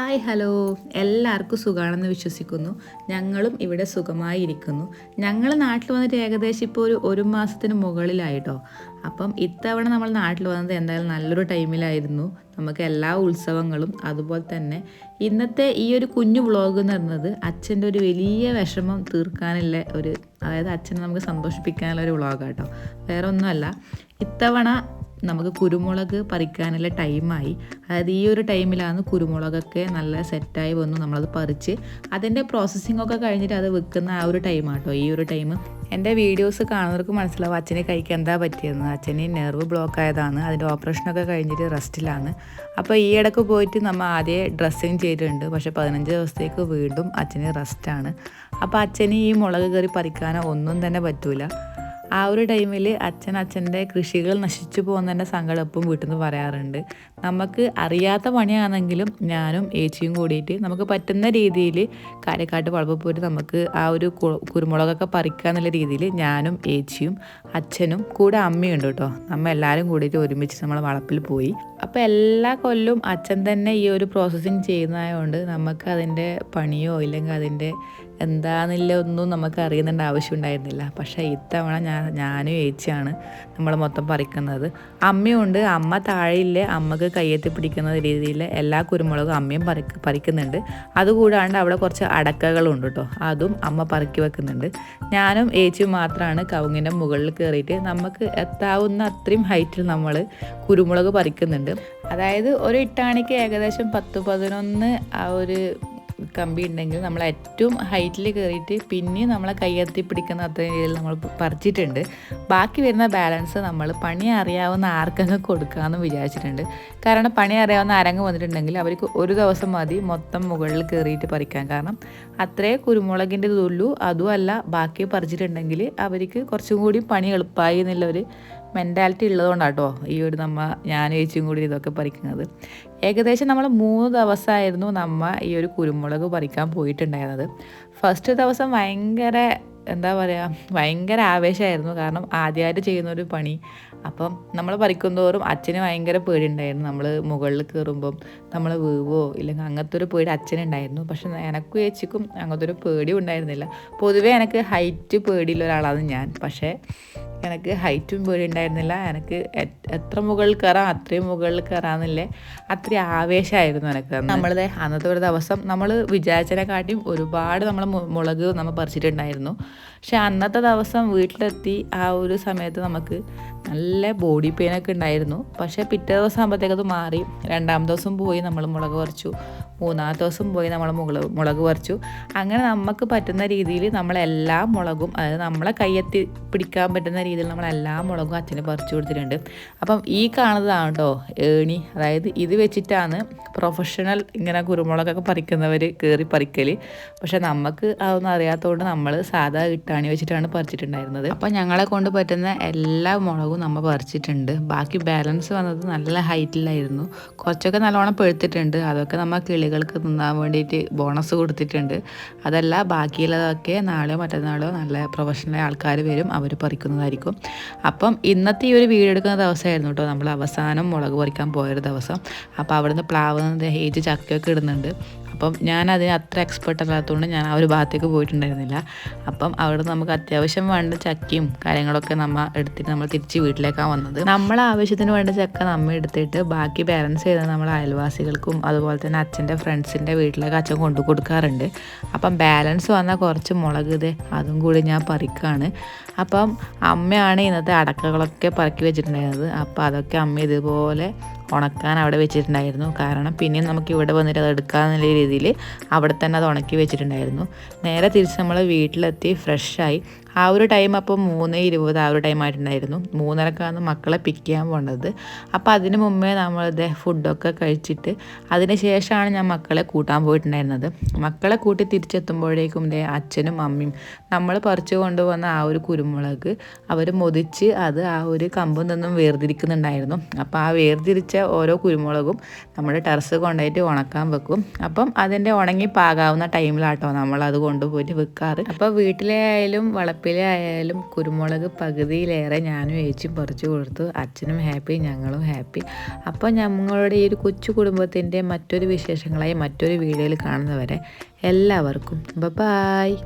Hi hello. എല്ലാവർക്കും സുഖമാണെന്ന് വിശ്വസിക്കുന്നു. ഞങ്ങളും ഇവിടെ സുഖമായി ഇരിക്കുന്നു ഞങ്ങൾ നാട്ടിൽ വന്നിട്ട് ഏകദേശം ഇപ്പോൾ ഒരു ഒരു മാസത്തിന് മുകളിലായിട്ടോ. അപ്പം ഇത്തവണ നമ്മൾ നാട്ടിൽ വന്നത് എന്തായാലും നല്ലൊരു ടൈമിലായിരുന്നു. നമുക്ക് എല്ലാ ഉത്സവങ്ങളും അതുപോലെ തന്നെ ഇന്നത്തെ ഈ ഒരു കുഞ്ഞു വ്ളോഗ് എന്ന് പറയുന്നത് അച്ഛന്റെ ഒരു വലിയ വിഷമം തീർക്കാനുള്ള ഒരു അതായത് അച്ഛനെ നമുക്ക് സന്തോഷിപ്പിക്കാനുള്ള ഒരു വ്ളോഗാട്ടോ. വേറെ ഒന്നുമല്ല ഇത്തവണ നമുക്ക് കുരുമുളക് പറിക്കാനുള്ള ടൈമായി. അതായത് ഈ ഒരു ടൈമിലാണ് കുരുമുളകൊക്കെ നല്ല സെറ്റായി വന്നു നമ്മളത് പറിച്ച്. അതിന്റെ പ്രോസസ്സിംഗ് ഒക്കെ കഴിഞ്ഞിട്ട് അത് വെക്കുന്ന ആ ഒരു ടൈമാട്ടോ ഈ ഒരു ടൈം എന്റെ വീഡിയോസ് കാണുന്നവർക്ക് മനസ്സിലാവും അച്ഛനെ കഴിക്കാൻ എന്താ പറ്റിയെന്ന്. അച്ഛന് നെർവ് ബ്ലോക്ക് ആയതാണ്. അതിന്റെ ഓപ്പറേഷനൊക്കെ കഴിഞ്ഞിട്ട് റെസ്റ്റിലാണ് അപ്പോൾ ഈ ഇടയ്ക്ക് പോയിട്ട് നമ്മൾ ആദ്യം ഡ്രസ്സിങ് ചെയ്തിട്ടുണ്ട്. പക്ഷേ പതിനഞ്ച് ദിവസത്തേക്ക് വീണ്ടും അച്ഛന് റെസ്റ്റാണ് അപ്പോൾ അച്ഛന് ഈ മുളക് കയറി പറിക്കാനോ ഒന്നും തന്നെ പറ്റൂല. ആ ഒരു ടൈമിൽ അച്ഛൻ അച്ഛന്റെ കൃഷികൾ നശിച്ചു പോകുന്നതിന്റെ സങ്കടം എപ്പം വീട്ടിൽ നിന്ന് പറയാറുണ്ട്. നമുക്ക് അറിയാത്ത പണിയാണെങ്കിലും ഞാനും ഏച്ചിയും കൂടിയിട്ട് നമുക്ക് പറ്റുന്ന രീതിയിൽ കാര്യക്കാട്ട് വളപ്പ് പോയിട്ട് നമുക്ക് ആ ഒരു കുരുമുളകൊക്കെ പറിക്കുക എന്നുള്ള രീതിയിൽ ഞാനും ഏച്ചിയും അച്ഛനും കൂടെ അമ്മയുണ്ട് കേട്ടോ. നമ്മൾ എല്ലാവരും കൂടിയിട്ട് ഒരുമിച്ച് നമ്മൾ വളപ്പിൽ പോയി. അപ്പോൾ എല്ലാ കൊല്ലും അച്ഛൻ തന്നെ ഈ ഒരു പ്രോസസ്സിങ് ചെയ്യുന്നതായതുകൊണ്ട് നമുക്ക് അതിന്റെ പണിയോ ഇല്ലെങ്കിൽ അതിന്റെ എന്താണെന്നില്ല ഒന്നും നമുക്ക് അറിയുന്നുണ്ട് ആവശ്യം ഉണ്ടായിരുന്നില്ല. പക്ഷേ ഇത്തവണ ഞാൻ ഞാനും ഏച്ചിയാണ് നമ്മൾ മൊത്തം പറിക്കുന്നത്. അമ്മയുണ്ട് അമ്മ താഴെയില്ലേ? അമ്മയ്ക്ക് കയ്യെത്തി പിടിക്കുന്ന രീതിയിൽ എല്ലാ കുരുമുളകും അമ്മയും പറിക്ക് പറിക്കുന്നുണ്ട്. അതുകൂടാണ്ട് അവിടെ കുറച്ച് അടക്കകളുണ്ട് കേട്ടോ. അതും അമ്മ പറക്കി വെക്കുന്നുണ്ട്. ഞാനും ഏച്ചിയും മാത്രമാണ് കവുങ്ങിന്റെ മുകളിൽ കയറിയിട്ട് നമുക്ക് എത്താവുന്ന അത്രയും ഹൈറ്റിൽ നമ്മൾ കുരുമുളക് പറിക്കുന്നുണ്ട്. അതായത് ഒരു ഇട്ടാണിക്ക് ഏകദേശം പത്ത് പതിനൊന്ന് ആ ഒരു കമ്പി ഉണ്ടെങ്കിൽ നമ്മൾ ഏറ്റവും ഹൈറ്റിൽ കയറിയിട്ട് പിന്നെ നമ്മളെ കയ്യെത്തി പിടിക്കുന്ന അത്ര രീതിയിൽ നമ്മൾ പറിച്ചിട്ടുണ്ട്. ബാക്കി വരുന്ന ബാലൻസ് നമ്മൾ പണി അറിയാവുന്ന ആർക്കങ്ങ് കൊടുക്കാമെന്ന് വിചാരിച്ചിട്ടുണ്ട്. കാരണം പണി അറിയാവുന്ന ആരങ്ങ് വന്നിട്ടുണ്ടെങ്കിൽ അവർക്ക് ഒരു ദിവസം മതി മൊത്തം മുകളിൽ കയറിയിട്ട് പറിക്കാൻ. കാരണം അത്രേ കുരുമുളകിന്റെ ഇതുള്ളൂ അതുമല്ല ബാക്കി പറിച്ചിട്ടുണ്ടെങ്കിൽ അവർക്ക് കുറച്ചും കൂടി പണി എളുപ്പമായി എന്നുള്ളൊരു മെന്റാലിറ്റി ഉള്ളതുകൊണ്ടാട്ടോ ഈ ഒരു നമ്മ ഞാൻ ചേച്ചിയും കൂടി ഇതൊക്കെ പറിക്കുന്നത്. ഏകദേശം നമ്മൾ മൂന്ന് ദിവസമായിരുന്നു നമ്മ ഈ ഒരു കുരുമുളക് പറിക്കാൻ പോയിട്ടുണ്ടായിരുന്നത്. ഫസ്റ്റ് ദിവസം ഭയങ്കര എന്താ പറയുക ഭയങ്കര ആവേശമായിരുന്നു. കാരണം ആദ്യമായിട്ട് ചെയ്യുന്ന ഒരു പണി. അപ്പം നമ്മൾ പറിക്കുന്തോറും അച്ഛന് ഭയങ്കര പേടിയുണ്ടായിരുന്നു. നമ്മൾ മുകളിൽ കയറുമ്പം നമ്മൾ വീവോ ഇല്ലെങ്കിൽ അങ്ങനത്തെ ഒരു പേടി അച്ഛനുണ്ടായിരുന്നു. പക്ഷെ എനക്കും ചേച്ചിക്കും അങ്ങനത്തെ ഒരു പേടി ഉണ്ടായിരുന്നില്ല. പൊതുവേ എനിക്ക് ഹൈറ്റ് പേടിയുള്ള ഒരാളാണ് ഞാൻ. പക്ഷേ എനിക്ക് ഹൈറ്റും പേടി ഉണ്ടായിരുന്നില്ല. എനിക്ക് എത്ര മുകളിൽ കയറാം അത്രയും മുകളിൽ കയറാമെന്നില്ലേ അത്രയും ആവേശമായിരുന്നു എനിക്ക് നമ്മളത് അന്നത്തെ ഒരു ദിവസം നമ്മൾ വിചാരിച്ചതിനെക്കാട്ടിയും ഒരുപാട് നമ്മൾ മുളക് നമ്മൾ പറിച്ചിട്ടുണ്ടായിരുന്നു. പക്ഷെ അന്നത്തെ ദിവസം വീട്ടിലെത്തി ആ ഒരു സമയത്ത് നമുക്ക് നല്ല ബോഡി പെയിനൊക്കെ ഉണ്ടായിരുന്നു. പക്ഷേ പിറ്റേ ദിവസം ആകുമ്പോഴത്തേക്കത് മാറി. രണ്ടാമത്തെ ദിവസം പോയി നമ്മൾ മുളക് പറിച്ചു. മൂന്നാമത്തെ ദിവസം പോയി നമ്മൾ മുളക് മുളക് പറിച്ചു. അങ്ങനെ നമുക്ക് പറ്റുന്ന രീതിയിൽ നമ്മളെല്ലാ മുളകും അതായത് നമ്മളെ കയ്യെത്തി പിടിക്കാൻ പറ്റുന്ന രീതിയിൽ നമ്മളെല്ലാ മുളകും അച്ഛന് പറിച്ചു കൊടുത്തിട്ടുണ്ട്. അപ്പം ഈ കാണുന്നതാണ് കേട്ടോ ഏണി. അതായത് ഇത് വെച്ചിട്ടാണ് പ്രൊഫഷണൽ ഇങ്ങനെ കുരുമുളകൊക്കെ പറിക്കുന്നവർ കയറി പറിക്കൽ പക്ഷെ നമുക്ക് അതൊന്നും അറിയാത്തതുകൊണ്ട് നമ്മൾ സാധാ ഇട്ടാണി വെച്ചിട്ടാണ് പറിച്ചിട്ടുണ്ടായിരുന്നത്. അപ്പം ഞങ്ങളെ കൊണ്ട് പറ്റുന്ന എല്ലാ മുളകും നമ്മൾ പറിച്ചിട്ടുണ്ട്. ബാക്കി ബാലൻസ് വന്നത് നല്ല ഹൈറ്റിലായിരുന്നു. കുറച്ചൊക്കെ നല്ലോണം പെഴുത്തിട്ടുണ്ട് അതൊക്കെ നമ്മൾ കിളികൾക്ക് തിന്നാൻ വേണ്ടിയിട്ട് ബോണസ് കൊടുത്തിട്ടുണ്ട്. അതല്ല ബാക്കിയുള്ളതൊക്കെ നാളെയോ മറ്റന്നാളോ നല്ല പ്രൊഫഷണൽ ആൾക്കാർ വരും അവർ പറിക്കുന്നതായിരിക്കും. അപ്പം ഇന്നത്തെ ഈ ഒരു വീഡിയോ എടുക്കുന്ന ദിവസമായിരുന്നു കേട്ടോ നമ്മൾ അവസാനം മുളക് പറിക്കാൻ പോയൊരു ദിവസം. അപ്പോൾ അവിടുന്ന് പ്ലാവ് ഹേജ് ചക്കയൊക്കെ ഇടുന്നുണ്ട്. അപ്പം ഞാൻ അതിന് അത്ര എക്സ്പെർട്ട് അല്ലാത്തതുകൊണ്ട് ഞാൻ ആ ഒരു ഭാഗത്തേക്ക് പോയിട്ടുണ്ടായിരുന്നില്ല. അപ്പം അവിടെ നമുക്ക് അത്യാവശ്യം വേണ്ട ചക്കയും കാര്യങ്ങളൊക്കെ നമ്മൾ എടുത്തിട്ട് നമ്മൾ തിരിച്ച് വീട്ടിലേക്കാണ് വന്നത്. നമ്മളെ ആവശ്യത്തിന് വേണ്ട ചക്ക നമ്മൾ എടുത്തിട്ട് ബാക്കി ബാലൻസ് ചെയ്ത് നമ്മൾ അയൽവാസികൾക്കും അതുപോലെ തന്നെ അച്ഛന്റെ ഫ്രണ്ട്സിന്റെ വീട്ടിലേക്ക് അച്ഛൻ കൊണ്ടു കൊടുക്കാറുണ്ട്. അപ്പം ബാലൻസ് വന്ന കുറച്ച് മുളക് ഇത് അതും കൂടി ഞാൻ പറിക്കുകയാണ് അപ്പം അമ്മയാണ് ഇന്നത്തെ അടക്കകളൊക്കെ പറക്കി വെച്ചിട്ടുണ്ടായിരുന്നത്. അപ്പോൾ അതൊക്കെ അമ്മ ഇതുപോലെ ഉണക്കാൻ അവിടെ വെച്ചിട്ടുണ്ടായിരുന്നു. കാരണം പിന്നെയും നമുക്ക് ഇവിടെ വന്നിട്ട് അത് എടുക്കാമെന്നുള്ള രീതിയിൽ അവിടെ തന്നെ അത് ഉണക്കി വെച്ചിട്ടുണ്ടായിരുന്നു. നേരെ തിരിച്ച് നമ്മൾ വീട്ടിലെത്തി ഫ്രഷായി ആ ഒരു ടൈം അപ്പോൾ മൂന്ന് ഇരുപത് ആ ഒരു ടൈം ആയിട്ടുണ്ടായിരുന്നു. മൂന്നരക്കാണ് മക്കളെ പിക്ക് ചെയ്യാൻ പോണത്. അപ്പോൾ അതിന് മുമ്പേ നമ്മളിത് ഫുഡൊക്കെ കഴിച്ചിട്ട് അതിന് ശേഷമാണ് ഞാൻ മക്കളെ കൂട്ടാൻ പോയിട്ടുണ്ടായിരുന്നത്. മക്കളെ കൂട്ടി തിരിച്ചെത്തുമ്പോഴേക്കും ദേ അച്ഛനും അമ്മയും നമ്മൾ പറിച്ചു കൊണ്ടുവന്ന ആ ഒരു കുരുമുളക് അവർ മുതിച്ച് അത് ആ ഒരു കമ്പിൽ നിന്നും വേർതിരിക്കുന്നുണ്ടായിരുന്നു. അപ്പോൾ ആ വേർതിരിച്ച ഓരോ കുരുമുളകും നമ്മൾ ടെറസ് കൊണ്ടുപോയിട്ട് ഉണക്കാൻ വെക്കും. അപ്പം അതിന്റെ ഉണങ്ങി പാകാവുന്ന ടൈമിലാട്ടോ നമ്മൾ അത് കൊണ്ടുപോയിട്ട് വെക്കാറ്. അപ്പോൾ വീട്ടിലെ ആയാലും വളപ്പിൽ കറിവേപ്പില കുരുമുളക് പകുതിയിലേറെ ഞാനും ഏച്ചും പറിച്ചു കൊടുത്തു. അച്ഛനും ഹാപ്പി ഞങ്ങളും ഹാപ്പി. അപ്പോൾ ഞങ്ങളുടെ ഈ ഒരു കൊച്ചു കുടുംബത്തിന്റെ മറ്റൊരു വിശേഷങ്ങളായി മറ്റൊരു വീഡിയോയിൽ കാണുന്നവരെ എല്ലാവർക്കും ബ ബായ്